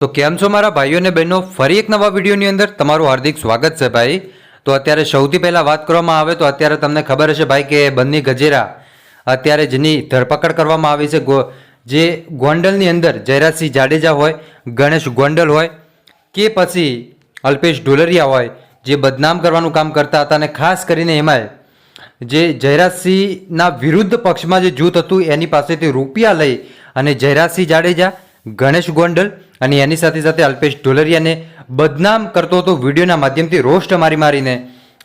તો કેમ છો મારા ભાઈઓ અને બહેનો? ફરી એક નવા વિડીયોની અંદર તમારું હાર્દિક સ્વાગત છે ભાઈ. તો અત્યારે સૌથી પહેલાં વાત કરવામાં આવે તો અત્યારે તમને ખબર હશે ભાઈ કે બંને ગજેરા અત્યારે જેની ધરપકડ કરવામાં આવી છે જે ગોંડલની અંદર જયરાજસિંહ જાડેજા હોય, ગણેશ ગોંડલ હોય, કે પછી અલ્પેશ ઢોલરિયા હોય, જે બદનામ કરવાનું કામ કરતા હતા અને ખાસ કરીને એમાંય જે જયરાજસિંહના વિરુદ્ધ પક્ષમાં જે જૂથ હતું એની પાસેથી રૂપિયા લઈ અને જયરાજસિંહ જાડેજા ગણેશ ગોંડલ અને એની સાથે સાથે અલ્પેશ ઢોલરિયાને બદનામ કરતો હતો વિડીયોના માધ્યમથી રોસ્ટ મારી મારીને.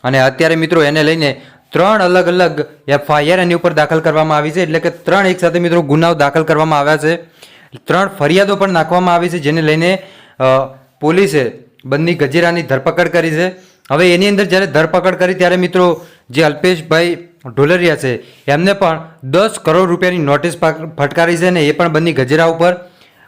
અને અત્યારે મિત્રો એને લઈને ત્રણ અલગ અલગ એફઆઈઆર એની ઉપર દાખલ કરવામાં આવી છે. એટલે કે ત્રણ એક સાથે મિત્રો ગુનાઓ દાખલ કરવામાં આવ્યા છે. ત્રણ ફરિયાદો પણ નાખવામાં આવી છે, જેને લઈને પોલીસે બંને ગજેરાની ધરપકડ કરી છે. હવે એની અંદર જ્યારે ધરપકડ કરી ત્યારે મિત્રો જે અલ્પેશભાઈ ઢોલરિયા છે, એમને પણ દસ કરોડ રૂપિયાની નોટિસ ફટકારી છે ને એ પણ બંને ગજેરા ઉપર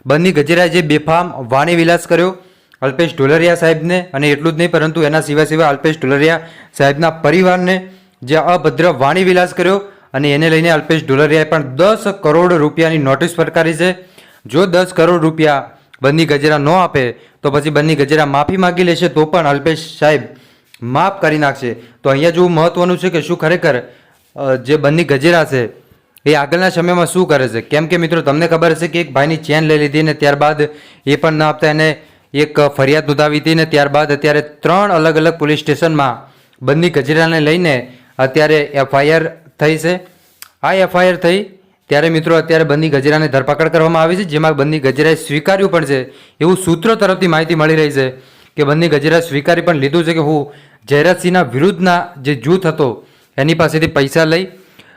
બંને ગજેરાએ જે બેફામ વાણી વિલાસ કર્યો. અલ્પેશ ઢોલરિયા સાહેબને, અને એટલું જ નહીં, પરંતુ એના સિવાય સિવાય અલ્પેશ ઢોલરિયા સાહેબના પરિવારને જે અભદ્ર વાણી વિલાસ કર્યો, અને એને લઈને અલ્પેશ ઢોલરિયાએ પણ દસ કરોડ રૂપિયાની નોટિસ ફટકારી છે. જો દસ કરોડ રૂપિયા બંને ગજેરા ન આપે, તો પછી બંને ગજેરા માફી માગી લેશે તો પણ અલ્પેશ સાહેબ માફ કરી નાખશે. તો અહીંયા જોવું મહત્વનું છે કે શું ખરેખર જે બંને ગજેરા છે એ આગળના સમયમાં શું કરે છે? કેમ કે મિત્રો, તમને ખબર હશે કે એક ભાઈની ચેન લઈ લીધી ને ત્યારબાદ એ પણ ના આપતા એને એક ફરિયાદ નોંધાવી હતી ને ત્યારબાદ અત્યારે ત્રણ અલગ અલગ પોલીસ સ્ટેશનમાં બંને ગજેરાને લઈને અત્યારે એફઆઈઆર થઈ છે. આ એફઆઈઆર થઈ ત્યારે મિત્રો અત્યારે બંને ગજેરાને ધરપકડ કરવામાં આવી છે, જેમાં બંને ગજેરાએ સ્વીકાર્યું પણ છે. એવું સૂત્રો તરફથી માહિતી મળી રહી છે કે બંને ગજેરા સ્વીકારી પણ લીધું છે કે હું જયરાજસિંહના વિરુદ્ધના જે જૂથ હતો એની પાસેથી પૈસા લઈ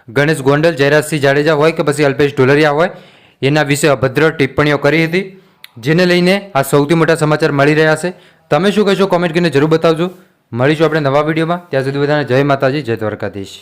ગણેશ ગોંડલ, જયરાજસિંહ જાડેજા હોય કે પછી અલ્પેશ ઢોલરિયા હોય, એના વિશે અભદ્ર ટિપ્પણીઓ કરી હતી, જેને લઈને આ સૌથી મોટા સમાચાર મળી રહ્યા છે. તમે શું કહેશો? કોમેન્ટ કરીને જરૂર બતાવજો. મળીશું આપણે નવા વિડીયોમાં. ત્યાં સુધી બધાને જય માતાજી, જય દ્વારકાધીશ.